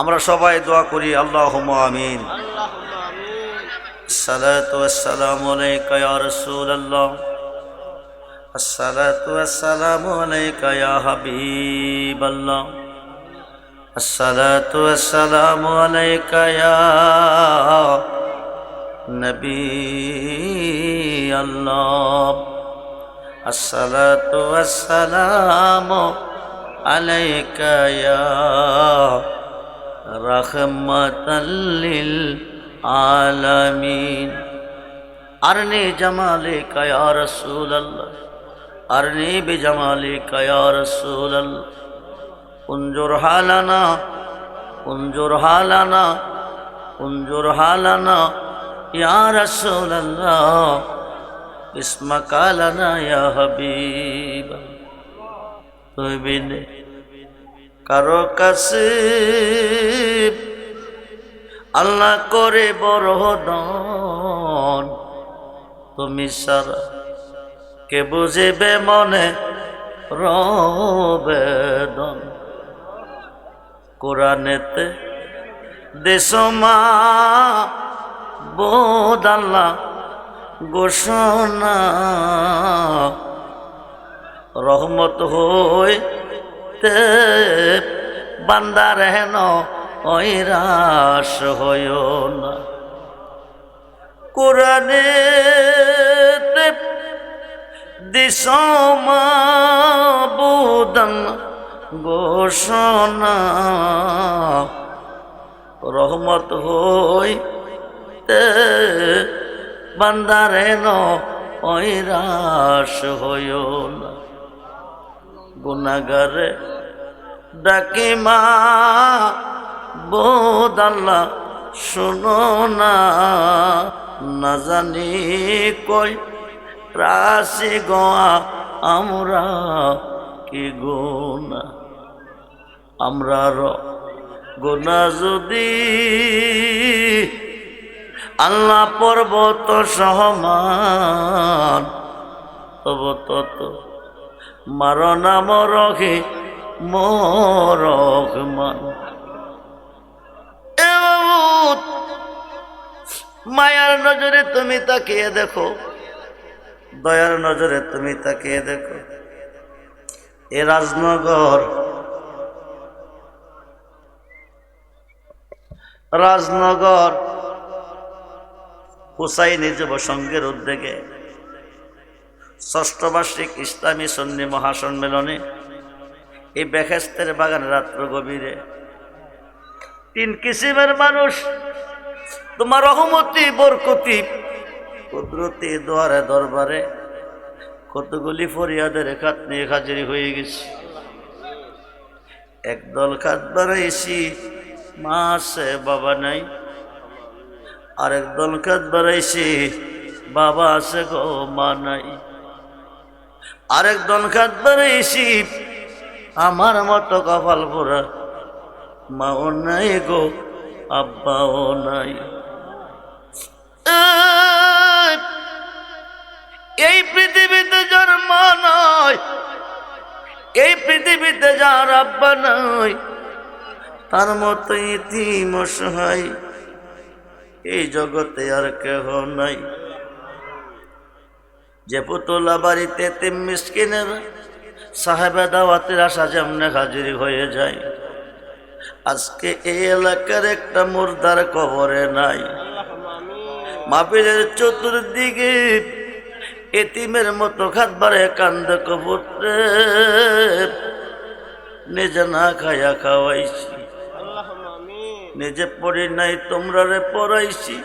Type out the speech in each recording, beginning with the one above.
আমরা সবাই দোয়া করি আল্লাহ আমিন الصلاة والسلام عليك يا رسول الله الصلاة والسلام عليك يا حبيب الله الصلاة والسلام عليك يا نبي الله الصلاة والسلام عليك يا রহমতল্লিল আলমিন। আরনে জামালে কয়া রসুল আল্লাহ আরনে বেজামালে কয়া রসুল আল্লাহ উঞ্জুর হালানা উঞ্জুর হালানা উঞ্জুর হালানা ইয়া রসুল আল্লাহ ইসমকালানা হবিব। তুই বিনে কারও কাছে আল্লাহ করে বড় তুমি সারা কে বুঝিবে মনে রবেদন কোরআনেতে দেশমা বোধ আল্লাহ ঘোষণা। রহমত হইতে বান্দার হেন ঐরাস হইও না। কোরআনে দিশমা বুদন ঘোষণা। রহমত হইতে বান্দার হেন ঐরাস গুনাগারে ডাকি মা, বোধ আল্লাহ শোনো না। না জানি কই রাশি গোয়া, আমরা কি গুণা? আমরা গুণা যদি আল্লাহ পর্বত সহমান, তব তত মারনা মরহে মরহমান মায়ার নজরে তুমি তাকিয়ে দেখো, দয়ার নজরে তুমি তাকিয়ে দেখো। এ রাজনগর রাজনগর, হুসাইনি যুব সংঘের উদ্যোগে ষষ্ঠ বার্ষিক ইসলামী সন্নি মহাসম্মেলনে এই বেহেস্তের বাগান রাত্র গভীরে তিন কিসিমের মানুষ, তোমার রহমতি, বরকতি, কুদরতি দোয়ারে দরবারে কতগুলি ফরিয়াদের খাত নিয়ে হাজিরি হয়ে গেছে। একদল খাত বাড়াইছি, মা আছে, বাবা নাই। আরেক দল খাত বাড়াইছি, বাবা আছে গো, মা নাই। আরেক খাত বাড়াইছি আমার মতো কপাল পোড়া মাও নাই গো আব্বাও নাই। এই, এই পৃথিবীতে জন্ম নয় এই পৃথিবীতে যার আব্বা নয় তার মতো ইতিম অসহায় এই জগতে আর কেহ নাই। যে পুতলা বাড়িতে তিম মিসকিনের সাহেবে দাওয়াতের আশা যেমনে হাজির হয়ে যায়। আজকে এই এলাকার একটা মুর্দার কবরে নাই। মাপিলের চতুর্দিকে এতিমের মতো খাতবারে কান্দ কবুতরে নিজে না খায়া খাওয়াইছি। নিজে পড়ি নাই তোমরা রে পড়াইছি।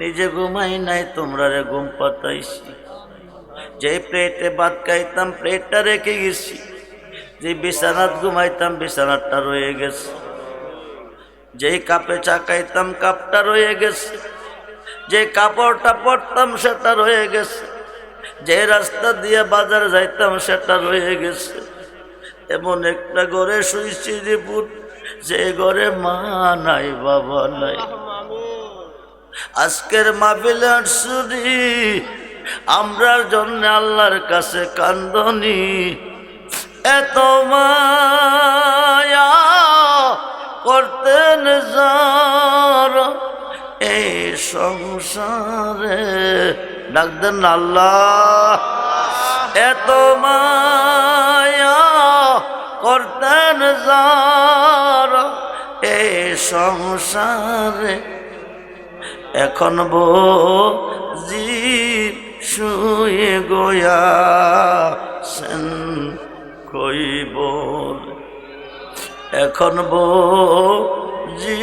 নিজে ঘুমাই নাই তোমরা রে ঘুম পাতাইছি। যে প্লেটে ভাত খাইতাম প্লেটটা রেখে গেছি। যে বিছানাত ঘুমাইতাম বিছানাটা রয়ে গেছে। যেই কাপে চা খাইতাম কাপটা রয়ে গেছে। যে কাপড়টা পরতাম সেটা রয়ে গেছে। যে রাস্তা দিয়ে বাজার যাইতাম সেটা রয়ে গেছে। এমন একটা ঘরে শুইছি যে পুত যে ঘরে মা নাই বাবা নাই। আজকের মাহফিলে শুনি আমরার জন্য আল্লাহর কাছে কান্দনি। এত করতেন যারা এই সংসারে। ডাক দেন আল্লাহ। এত মায়া করতেন যারা এই সংসারে। এখন জি শুয়ে গোয়া সেন কইব। এখন বো জি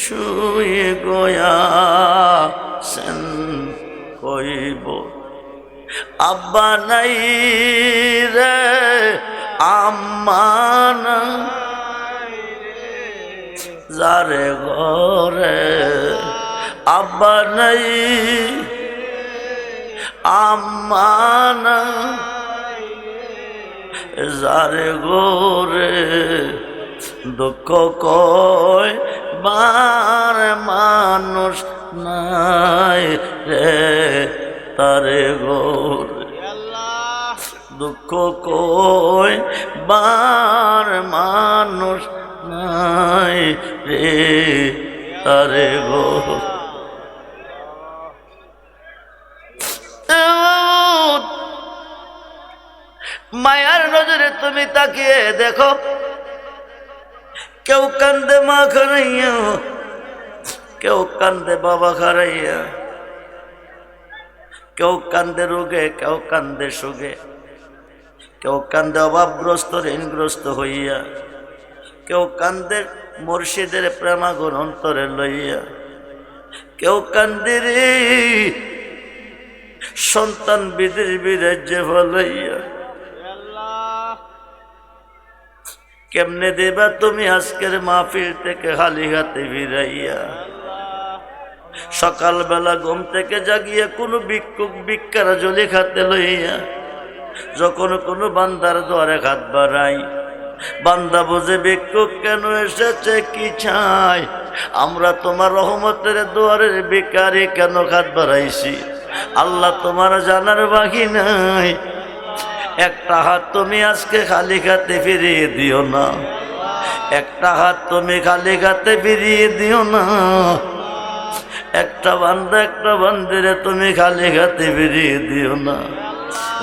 শুয়ে গোয়া সেন কইব। আব্বা নাই রে আম্মান যারে ঘরে আব্বা নাই আম্মান যারে গোরে দুঃখ কয়, বার মানুষ নাই রে তারে গোরে দুঃখ কয়, বার মানুষ নাই রে তারে গো মায়ার নজরে তুমি তাকিয়ে দেখো। কেউ কান্দে মা খারাইয়া, কেউ কান্দে বাবা খারাইয়া। কেউ কান্দে রোগে, কেউ কান্দে সুগে কেউ কান্দে অভাবগ্রস্ত, ঋণগ্রস্ত হইয়া। কেউ কান্দে মুর্শিদের প্রেমাগুণ অন্তরে লইয়া। কেউ কান্দে রে সন্তান বিদের বিরাজ্যে ফলাইয়া কেমনে দেবা তুমি আজকের মাহফিল থেকে খালি হাতে ফিরাইয়া? সকালবেলা ঘুম থেকে জাগিয়ে কোনো ভিক্ষুক ভিক্ষারা জলি খাতে লইয়া, যখন কোনো বান্দার দ্বারে হাত বাড়াই, বান্দা বুঝে, ভিক্ষুক কেন এসেছে? কি চাই? আমরা তোমার রহমতের দুয়ারের বেকারি কেন খাত বাড়াইছি? আল্লাহ তোমার জানার বাকি নাই। একটা হাত তুমি আজকে খালি খাতে ফিরিয়ে দিও না। একটা হাত তুমি খালি খাতে ফিরিয়ে দিও না। একটা বান্দা, একটা বান্দিরে তুমি খালি খাতে ফিরিয়ে দিও না।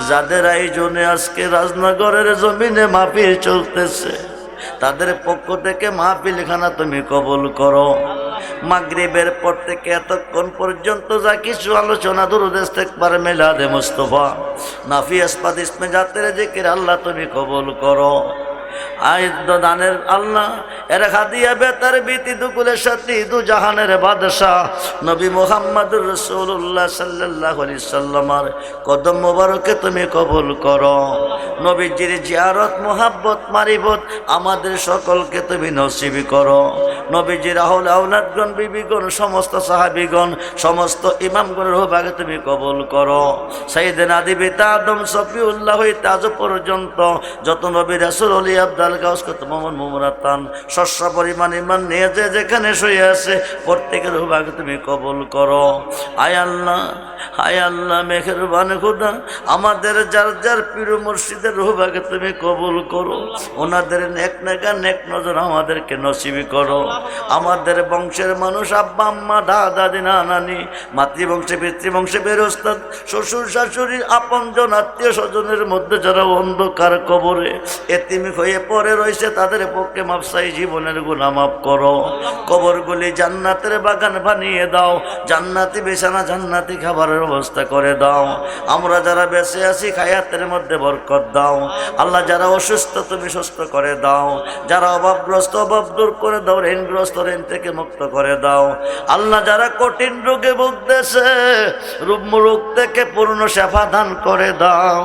যাদের আয়োজনে আজকে রাজনগরের জমিনে মাহফিল চলতেছে তাদের পক্ষ থেকে মাহফিলখানা তুমি কবল করো। মাগরিবের পর থেকে এতক্ষণ পর্যন্ত যা কিছু আলোচনা দুরুদেশ পারে মেলাদে মুস্তফা, নাফি আসপাদ ইসমে জাতের আল্লাহ তুমি কবল করো। আয়ুদ্ধ দানের আল্লাহ, এর খাদিয়া বেতার বিতি দুকুলের সাথে দু জাহানের বাদশাহ। নবী মোহাম্মদুর রসুল্লাহ সাল্লাহ আলি সাল্লামার কদম মোবারকে তুমি কবুল করো। নবীজির জিয়ারত, মোহাব্বত, মারিবত আমাদের সকলকে তুমি নসিবি করো। নবীজির আহল আউলাদগণ বিবিগণ, সমস্ত সাহাবিগণ, সমস্ত ইমামগণের ভাগে তুমি কবুল করো। সাইদিন আদিবি আদম সফিউল্লাহ হইতে আজ পর্যন্ত যত নবী রাসুল অলি আব্দাল গাউস, কত মোহাম্মদ মোমরাতান শস্য পরিমাণ ইমান নিয়ে যে যেখানে শুয়ে আছে, প্রত্যেকের ভাগে তুমি কবুল করো। আয় আল্লাহ হায় আল্লাহ মেঘেরবান খুদা আমাদের যার যার প্রিয় মুর্শিদের রুহবাকে তুমি কবুল করো। ওনাদের নেক নেকা নেক নজর আমাদেরকে নসিবি করো। আমাদের বংশের মানুষ আব্বা, আম্মা, দাদা দাদি নানি, মাতৃবংশে, পিতৃবংশে, বেরোস্তাদ, শ্বশুর শাশুড়ির আপনজন আত্মীয় স্বজনের মধ্যে যারা অন্ধকার কবরে এতিমি হয়ে পড়ে রয়েছে, তাদের পক্ষে মাপসাই জীবনের গুণা মাফ করো। কবরগুলি জান্নাতের বাগান বানিয়ে দাও। জান্নাতি বেছানা, জান্নাতি খাবারের ব্যবস্থা করে দাও। আমরা যারা বেঁচে আছি, খায়াতের মধ্যে বরকত দাও। আল্লাহ যারা অসুস্থ, তুমি সুস্থ করে দাও। যারা অভাবগ্রস্ত, অভাব দূর করে দাও, ঋণগ্রস্ত, ঋণ থেকে মুক্ত করে দাও। আল্লাহ যারা কঠিন রোগে ভুগতেছে রোগ থেকে পূর্ণ সেফা দান করে দাও।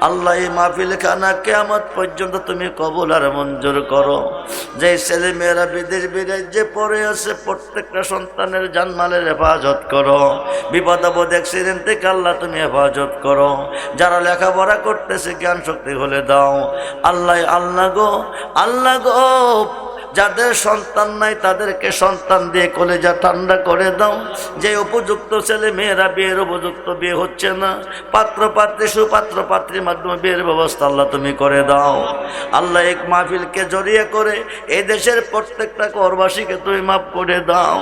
আল্লাহ এই মাহফিল খানা কেমত পর্যন্ত তুমি কবুল আর মঞ্জুর করো। যে ছেলে মেয়েরা বিদেশ বিদেশ যে পড়ে আছে, প্রত্যেকটা সন্তানের জানমালের হেফাজত করো। বিপদ আপদ অ্যাক্সিডেন্ট থেকে আল্লাহ তুমি হেফাজত করো। যারা লেখাপড়া করতেছে জ্ঞান শক্তি হলে দাও। আল্লাহ আল্লাহ গো আল্লাহ গো যাদের সন্তান নাই, তাদেরকে সন্তান দিয়ে কলেজা ঠান্ডা করে দাও। যে উপযুক্ত ছেলে মেয়েরা বিয়ের উপযুক্ত বিয়ে হচ্ছে না, পাত্র পাত্রী, সুপাত্র পাত্রীর মাধ্যমে বিয়ের ব্যবস্থা আল্লাহ তুমি করে দাও। আল্লাহ এক মাহফিলকে জড়িয়ে করে এই দেশের প্রত্যেকটা করবাসীকে তুমি মাফ করে দাও।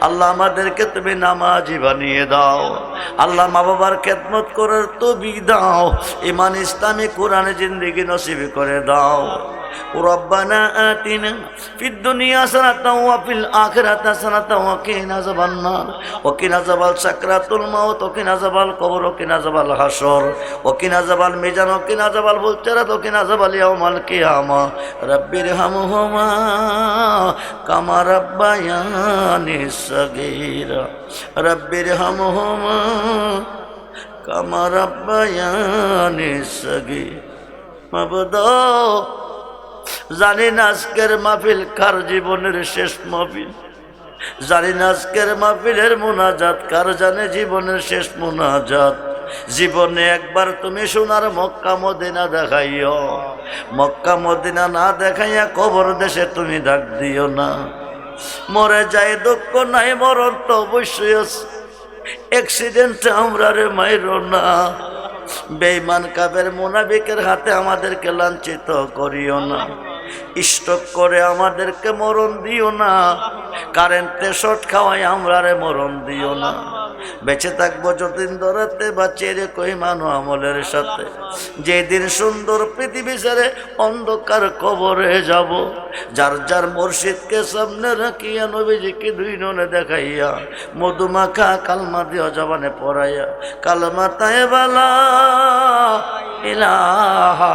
আল্লাহ আমাদেরকে তুমি নামাজি বানিয়ে দাও। আল্লাহ মা বাবার খেদমত করার তবি দাও। ইমান ইসলামী কোরআনে জিন্দিগি নসিব করে দাও। ربنا آتنا في الدنيا حسنة وفي الآخرة حسنة وقنا عذاب النار وقنا عذاب سكرات الموت وقنا عذاب القبر وقنا عذاب الحشر وقنا عذاب الميزان وقنا عذاب الفجرات وقنا عذاب اليوم القيامة رب ارحمهما كما ربياني صغيرا رب ارحمهما كما ربياني صغيرا মাবুদা জানি না আজকের মাহফিল কার জীবনের শেষ মাহফিল। জানি না আজকের মাহফিলের মোনাজাত, কার জানে জীবনের শেষ মোনাজাত। জীবনে একবার তুমি সোনার মক্কা মদিনা দেখাইও। মক্কা মদিনা না দেখাইয়া কবর দেশে তুমি ডাক দিও না। মরে যায় দুঃখ নাই, মরণ তো অবশ্যই আছে। অ্যাক্সিডেন্টে আমরা রে মাইরো না। বেইমান কাবের মোনাবিকের হাতে আমাদেরকে লাঞ্ছিত করিও না। স্টক করে আমাদেরকে মরণ দিও না। কারেন্টে শর্ট খাওয়াই আমরা রে মরণ দিও না। বেঁচে থাকব যতদিন ধরাতে বা চেরে কই মানো আমলের সাথে। যেদিন সুন্দর পৃথিবী ছেড়ে অন্ধকার কবরে যাব। যার যার মুর্শিদকে সামনে রাখিয়া নবীজিকে দুই ননে দেখাইয়া, মধুমাখা কালমা দিও জবানে পড়াইয়া কালমা তাই বালা ইলাহা